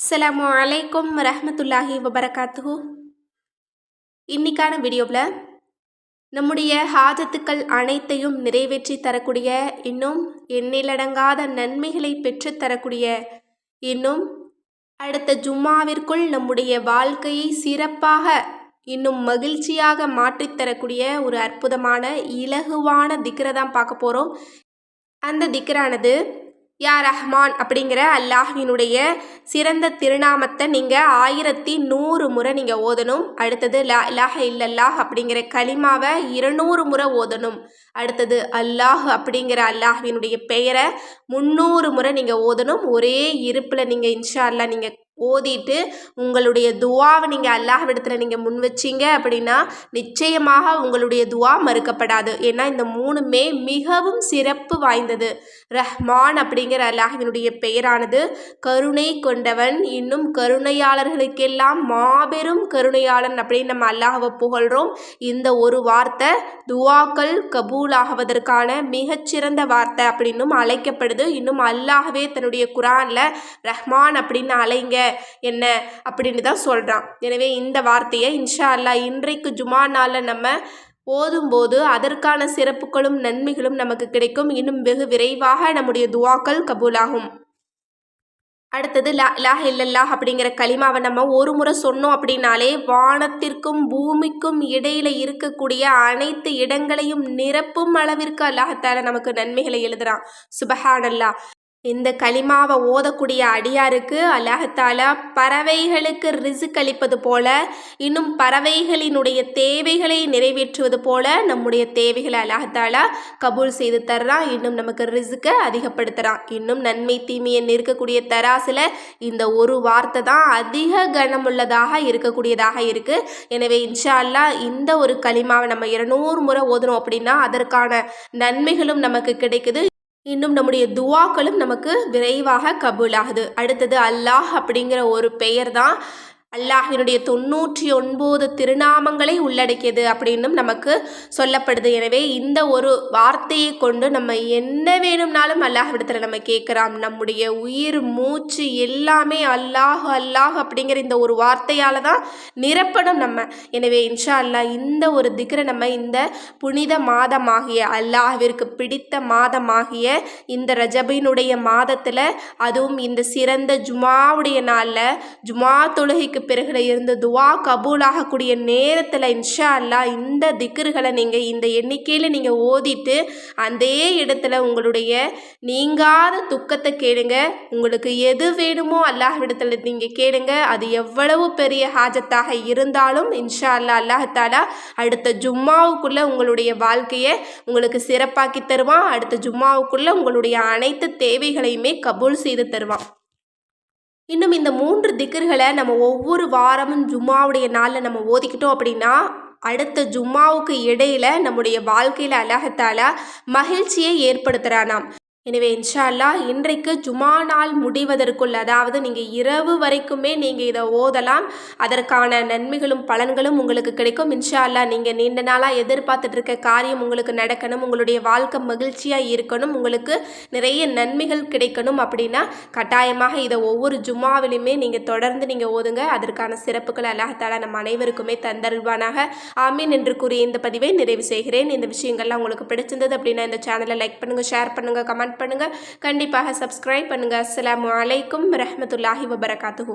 அஸ்லாம் அலைக்கும் ரஹமத்துல்லாஹி வபரகாத்து இன்னைக்கான வீடியோவில் நம்முடைய ஹாஜத்துக்கள் அனைத்தையும் நிறைவேற்றி தரக்கூடிய இன்னும் எண்ணிலடங்காத நன்மைகளை பெற்றுத் தரக்கூடிய இன்னும் அடுத்த ஜும்மாவிற்குள் நம்முடைய வாழ்க்கையை சிறப்பாக இன்னும் மகிழ்ச்சியாக மாற்றித் தரக்கூடிய ஒரு அற்புதமான இலகுவான திக்ரை தான் பார்க்க போகிறோம் அந்த திக்ரானது யா ரஹ்மான் அப்படிங்கிற அல்லாஹினுடைய சிறந்த திருநாமத்தை நீங்கள் ஆயிரத்தி நூறு முறை நீங்கள் ஓதணும். அடுத்தது லா இலாஹ இல்லல்லாஹ் அப்படிங்கிற கலிமாவை இருநூறு முறை ஓதணும். அடுத்தது அல்லாஹ் அப்படிங்கிற அல்லாஹினுடைய பெயரை முந்நூறு முறை நீங்கள் ஓதணும். ஒரே இருப்பில் நீங்கள் இன்ஷா அல்லா நீங்கள் ஓதிட்டு உங்களுடைய துவாவை நீங்கள் அல்லாஹ்விடத்தில் நீங்கள் முன் வச்சிங்க அப்படின்னா நிச்சயமாக உங்களுடைய துவா மறுக்கப்படாது. ஏன்னா இந்த மூணுமே மிகவும் சிறப்பு வாய்ந்தது. ரஹ்மான் அப்படிங்கிற அல்லாஹினுடைய பெயரானது கருணை கொண்டவன் இன்னும் கருணையாளர்களுக்கெல்லாம் மாபெரும் கருணையாளன் அப்படின்னு நம்ம அல்லாஹவை புகழ்கிறோம் இந்த ஒரு வார்த்தை துவாக்கள் கபூலாகுவதற்கான மிகச்சிறந்த வார்த்தை அப்படின்னும் அழைக்கப்படுது. இன்னும் அல்லாஹவே தன்னுடைய குரானில் ரஹ்மான் அப்படின்னு அலைங்க என்ன அப்படின்னு தான் சொல்கிறான் எனவே இந்த வார்த்தையை இன்ஷா அல்லா இன்றைக்கு ஜுமா நாளில் நம்ம ஓதும்போது அதற்கான சிறப்புகளும் நன்மைகளும் நமக்கு கிடைக்கும். இன்னும் வெகு விரைவாக நம்முடைய துவாக்கள் கபூலாகும். அடுத்தது லா லாஹ் இல்லல்லாஹ் அப்படிங்கிற களிமாவை நம்ம ஒரு முறை சொன்னோம் அப்படின்னாலே வானத்திற்கும் பூமிக்கும் இடையில இருக்கக்கூடிய அனைத்து இடங்களையும் நிரப்பும் அளவிற்கு அல்லாஹத்தால நமக்கு நன்மைகளை எழுதுறான். சுபஹானல்லா இந்த களிமாவை ஓதக்கூடிய அடியாருக்கு அல்லாஹத்தாலா பறவைகளுக்கு ரிசுக் அளிப்பது போல இன்னும் பறவைகளினுடைய தேவைகளை நிறைவேற்றுவது போல நம்முடைய தேவைகளை அல்லாஹத்தாலா கபூல் செய்து தர்றான். இன்னும் நமக்கு ரிசுக்கை அதிகப்படுத்துகிறான் இன்னும் நன்மை தீமையை நிற்கக்கூடிய தராசில் இந்த ஒரு வார்த்தை தான் அதிக கனமுள்ளதாக இருக்கக்கூடியதாக இருக்குது எனவே இன்ஷா அல்லா இந்த ஒரு களிமாவை நம்ம இருநூறு முறை ஓதுனோம் அப்படின்னா அதற்கான நன்மைகளும் நமக்கு கிடைக்குது. இன்னும் நம்முடைய துவாக்களும் நமக்கு விரைவாக கபூலாகுது. அடுத்தது அல்லாஹ் அப்படிங்கிற ஒரு பெயர் தான் அல்லாஹினுடைய தொண்ணூற்றி ஒன்பது திருநாமங்களை உள்ளடக்கியது அப்படின்னும் நமக்கு சொல்லப்படுது. எனவே இந்த ஒரு வார்த்தையை கொண்டு நம்ம என்ன வேணும்னாலும் அல்லாஹ்விடத்தில் நம்ம கேட்குறோம் நம்முடைய உயிர் மூச்சு எல்லாமே அல்லாஹ் அல்லாஹ் அப்படிங்கிற இந்த ஒரு வார்த்தையால் தான் நிரப்பணும் நம்ம. எனவே இன்ஷா அல்லாஹ் இந்த ஒரு திக்ரை நம்ம இந்த புனித மாதமாகிய அல்லாஹிற்கு பிடித்த மாதமாகிய இந்த ரஜபினுடைய மாதத்தில் அதுவும் இந்த சிறந்த ஜுமாவுடைய நாளில் ஜுமா தொழுகைக்கு பிறகுல இருந்து துவா கபூலாகக்கூடிய நேரத்தில் இன்ஷா அல்லா இந்த திக்கர்களை நீங்கள் இந்த எண்ணிக்கையில் நீங்கள் ஓதிட்டு அதே இடத்துல உங்களுடைய நீங்காத துக்கத்தை கேளுங்க. உங்களுக்கு எது வேணுமோ அல்லாஹ்விடத்தில் நீங்கள் கேளுங்க. அது எவ்வளவு பெரிய ஹாஜத்தாக இருந்தாலும் இன்ஷா அல்லா அல்லாஹாலா அடுத்த ஜும்மாவுக்குள்ளே உங்களுடைய வாழ்க்கையை உங்களுக்கு சிறப்பாக்கி தருவான். அடுத்த ஜும்மாவுக்குள்ளே உங்களுடைய அனைத்து தேவைகளையுமே கபூல் செய்து தருவான். இன்னும் இந்த மூன்று திக்கர்களை நம்ம ஒவ்வொரு வாரமும் ஜும்மாவுடைய நாளில் நம்ம ஓதிக்கிட்டோம் அப்படின்னா அடுத்த ஜும்மாவுக்கு இடையில நம்முடைய வாழ்க்கையில் அழகத்தால் மகிழ்ச்சியை ஏற்படுத்துகிறானாம் எனவே இன்ஷா அல்லா இன்றைக்கு ஜுமா நாள் முடிவதற்குள் அதாவது நீங்கள் இரவு வரைக்குமே நீங்கள் இதை ஓதலாம். அதற்கான நன்மைகளும் பலன்களும் உங்களுக்கு கிடைக்கும். இன்ஷா அல்லா நீங்கள் நீண்ட நாளாக எதிர்பார்த்துட்டு இருக்க காரியம் உங்களுக்கு நடக்கணும். உங்களுடைய வாழ்க்கை மகிழ்ச்சியாக இருக்கணும். உங்களுக்கு நிறைய நன்மைகள் கிடைக்கணும் அப்படின்னா கட்டாயமாக இதை ஒவ்வொரு ஜுமாவிலையுமே நீங்கள் தொடர்ந்து நீங்கள் ஓதுங்க. அதற்கான சிறப்புகள் அல்லாஹால நம்ம அனைவருக்குமே தந்தருள்வானாக. ஆமீன் என்று கூறிய இந்த பதிவை நிறைவு செய்கிறேன். இந்த விஷயங்கள்லாம் உங்களுக்கு பிடிச்சிருந்தது அப்படின்னா இந்த சேனலை லைக் பண்ணுங்கள் ஷேர் பண்ணுங்கள் கமெண்ட் கமெண்ட் பண்ணுங்கள் கண்டிப்பாக சப்ஸ்கிரைப் பண்ணுங்கள் அஸ்லாம் வலைக்கும் ரஹமத்துல்லாஹி வபரகாத்துஹூ.